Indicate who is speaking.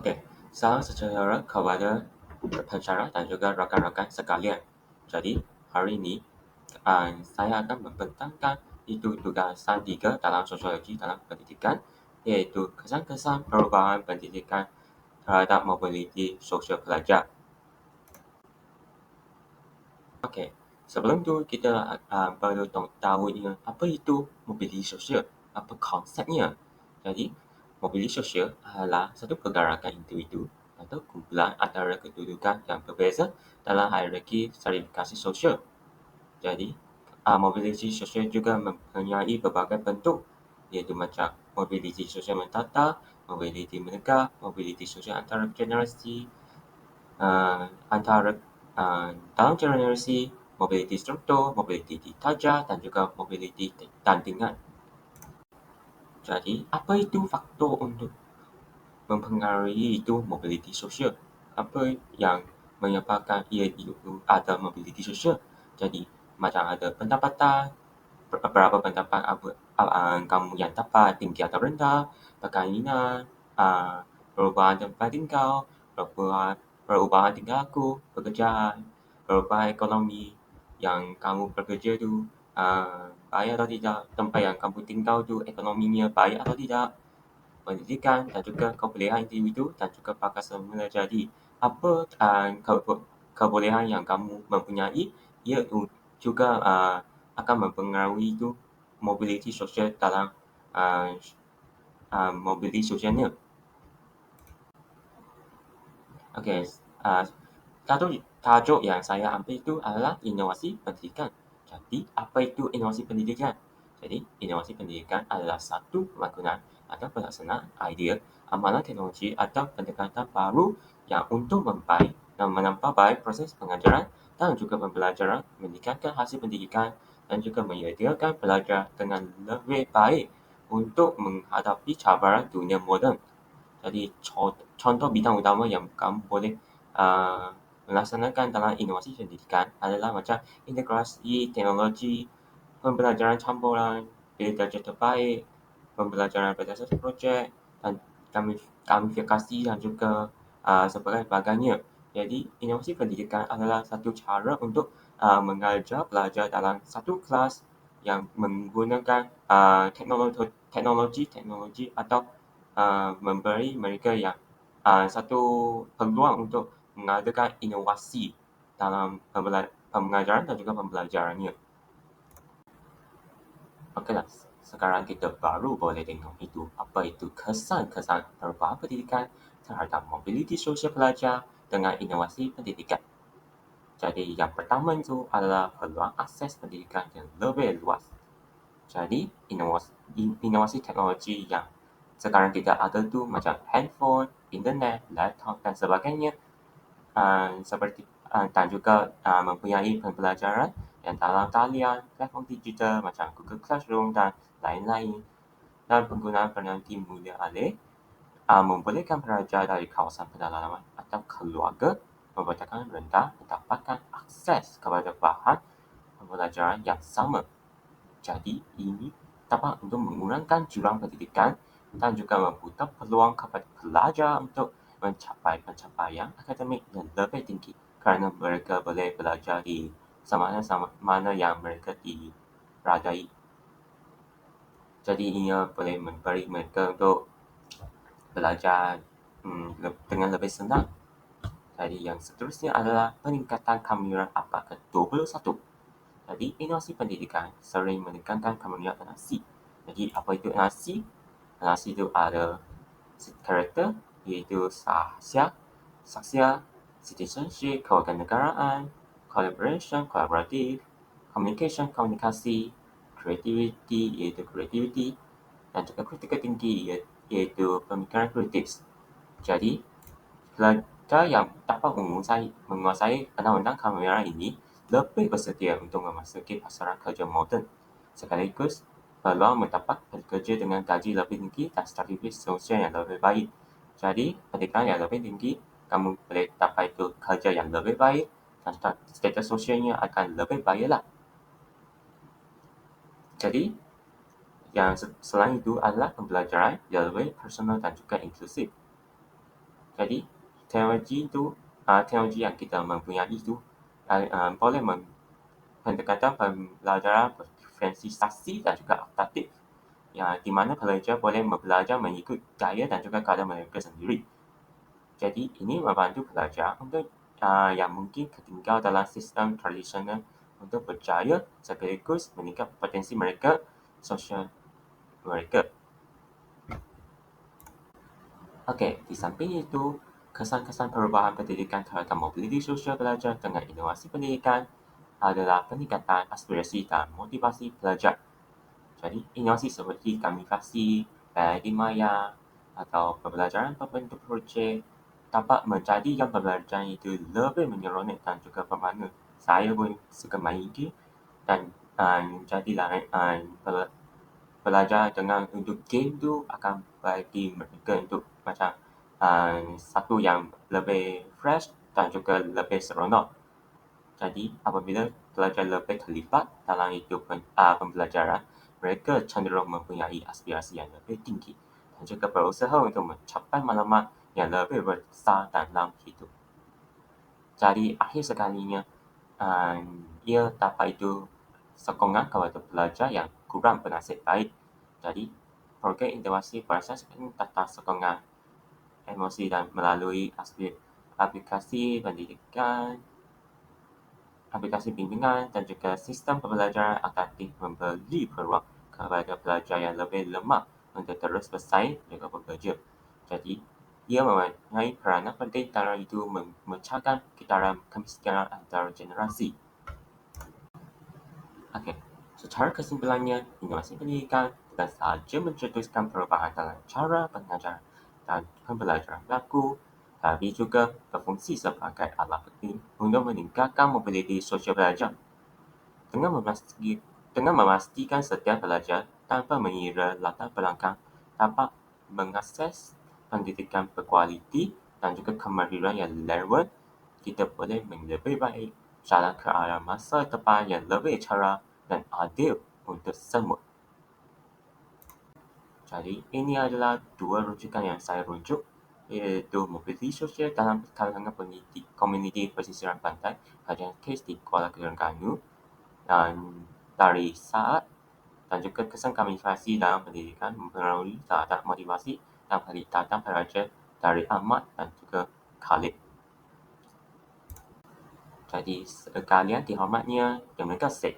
Speaker 1: Okey, salam sejahtera kepada pensyarah dan juga rakan-rakan sekalian. Jadi, hari ini uh, saya akan membentangkan itu tugasan tiga dalam sosiologi dalam pendidikan iaitu kesan-kesan perubahan pendidikan terhadap mobiliti sosial pelajar. Okey, sebelum tu kita uh, perlu tahu apa itu mobiliti sosial, apa konsepnya. Jadi, mobiliti sosial adalah satu pergerakan individu atau kumpulan antara kedudukan yang berbeza dalam hierarki stratifikasi sosial. Jadi, uh, mobiliti sosial juga mempunyai berbagai bentuk iaitu macam mobiliti sosial mentata, mobiliti menegak, mobiliti sosial antara generasi, uh, antara uh, dalam generasi, mobiliti struktur, mobiliti ditaja dan juga mobiliti tandingan. Jadi, apa itu faktor untuk mempengaruhi itu mobiliti sosial? Apa yang menyebabkan ia itu ada mobiliti sosial? Jadi, macam ada pendapatan, berapa pendapatan apa, uh, kamu yang dapat, tinggi atau rendah, perkahwinan, uh, perubahan tempat tinggal, perubahan, perubahan tinggal laku, pekerjaan, perubahan ekonomi yang kamu bekerja tu uh, baik atau tidak, tempat yang kamu tinggal tu ekonominya baik atau tidak, pendidikan dan juga kebolehan individu dan juga pakar semula. Jadi, apa uh, ke- kebolehan yang kamu mempunyai, ia juga uh, akan mempengaruhi itu mobiliti sosial dalam uh, uh, mobiliti sosialnya. Okey, uh, tajuk, tajuk yang saya ambil itu adalah inovasi pendidikan. Jadi, apa itu inovasi pendidikan? Jadi, inovasi pendidikan adalah satu pembangunan atau pelaksanaan idea, amalan teknologi atau pendekatan baru yang untuk membaik dan menambah baik proses pengajaran dan juga pembelajaran, meningkatkan hasil pendidikan dan juga menyediakan pelajar dengan lebih baik untuk menghadapi cabaran dunia moden. Jadi, contoh bidang utama yang kamu boleh uh, melaksanakan dalam inovasi pendidikan adalah macam integrasi teknologi, pembelajaran campuran, belajar terbaik, pembelajaran berdasarkan projek dan gamifikasi dan juga uh, sebagainya. Jadi, inovasi pendidikan adalah satu cara untuk uh, mengajar pelajar dalam satu kelas yang menggunakan uh, teknologi teknologi teknologi atau uh, memberi mereka yang uh, satu peluang untuk mengadakan inovasi dalam pembelajaran dan juga pembelajarannya. Okeylah, sekarang kita baru boleh tengok itu apa itu kesan-kesan perubahan pendidikan terhadap mobiliti sosial pelajar dengan inovasi pendidikan. Jadi yang pertama itu adalah peluang akses pendidikan yang lebih luas. Jadi inovasi, inovasi teknologi yang sekarang kita ada tu macam handphone, internet, laptop dan sebagainya uh, seperti uh, dan juga uh, mempunyai pembelajaran yang dalam talian, platform digital macam Google Classroom dan lain-lain dan penggunaan penanti mulia alih uh, membolehkan pelajar dari kawasan pedalaman atau keluarga memberikan rendah mendapatkan akses kepada bahan pembelajaran yang sama. Jadi ini dapat untuk mengurangkan jurang pendidikan dan juga membuka peluang kepada pelajar untuk mencapai pencapaian akademik yang lebih tinggi kerana mereka boleh belajar di sama sama mana yang mereka diradai. Jadi ia boleh memberi mereka untuk belajar hmm, dengan lebih senang. Jadi yang seterusnya adalah peningkatan kemahiran apa ke-21. Jadi inovasi pendidikan sering menekankan kemahiran NRC. Jadi apa itu NRC? NRC itu ada karakter iaitu sahsia, saksia, citizenship, kewarganegaraan, collaboration, kolaboratif, communication, komunikasi, creativity iaitu creativity dan juga kritikal tinggi iaitu pemikiran kritis. Jadi, pelajar yang dapat menguasai, menguasai undang-undang kamera ini lebih bersedia untuk memasuki pasaran kerja moden sekaligus peluang mendapat bekerja dengan gaji lebih tinggi dan status sosial yang lebih baik. Jadi, pendidikan yang lebih tinggi, kamu boleh dapat itu kerja yang lebih baik dan status sosialnya akan lebih baiklah. Jadi, yang selain itu adalah pembelajaran yang lebih personal dan juga inklusif. Jadi teknologi itu uh, teknologi yang kita mempunyai itu uh, boleh mem pendekatan pembelajaran diferensiasi dan juga adaptif yang di mana pelajar boleh belajar mengikut gaya dan juga keadaan mereka sendiri. Jadi ini membantu pelajar untuk uh, yang mungkin ketinggal dalam sistem tradisional untuk berjaya sekaligus meningkat potensi mereka sosial mereka. Okey, di samping itu, kesan-kesan perubahan pendidikan terhadap mobiliti sosial pelajar dengan inovasi pendidikan adalah peningkatan aspirasi dan motivasi pelajar. Jadi, inovasi seperti gamifikasi, paradigma maya atau pembelajaran berbentuk projek dapat menjadikan pembelajaran itu lebih menyeronok dan juga bermakna. Saya pun suka main game dan uh, jadilah uh, belajar dengan untuk game tu akan bagi mereka untuk macam uh, satu yang lebih fresh dan juga lebih seronok. Jadi apabila pelajar lebih terlibat dalam itu uh, pembelajaran, mereka cenderung mempunyai aspirasi yang lebih tinggi dan juga berusaha untuk mencapai maklumat yang lebih besar dalam hidup. Jadi akhir sekalinya, uh, ia dapat itu sokongan kepada pelajar yang kurang bernasib baik. Jadi, program interaksi berasaskan tata sokongan emosi dan melalui aspek aplikasi pendidikan, aplikasi bimbingan dan juga sistem pembelajaran aktif memberi peluang kepada pelajar yang lebih lemah untuk terus bersaing dengan bekerja. Jadi, ia mempunyai peranan penting dalam itu memecahkan kitaran kemiskinan antar generasi. Okey, secara kesimpulannya, inovasi pendidikan bukan sahaja mencetuskan perubahan dalam cara pengajaran dan pembelajaran berlaku, tapi juga berfungsi sebagai alat penting untuk meningkatkan mobiliti sosial pelajar. Dengan memastikan, dengan memastikan setiap pelajar tanpa mengira latar belakang dapat mengakses pendidikan berkualiti dan juga kemahiran yang relevan, kita boleh lebih baik jalan ke arah masa depan yang lebih cerah dan adil untuk semua. Jadi ini adalah dua rujukan yang saya rujuk iaitu mobiliti sosial dalam kalangan komuniti, komuniti pesisiran pantai kajian kes di Kuala Terengganu dan dari saat dan juga kesan kamifikasi dalam pendidikan mempengaruhi terhadap motivasi dan peningkatan pelajar dari Ahmad dan juga Khalid. Jadi sekalian dihormatnya, terima kasih.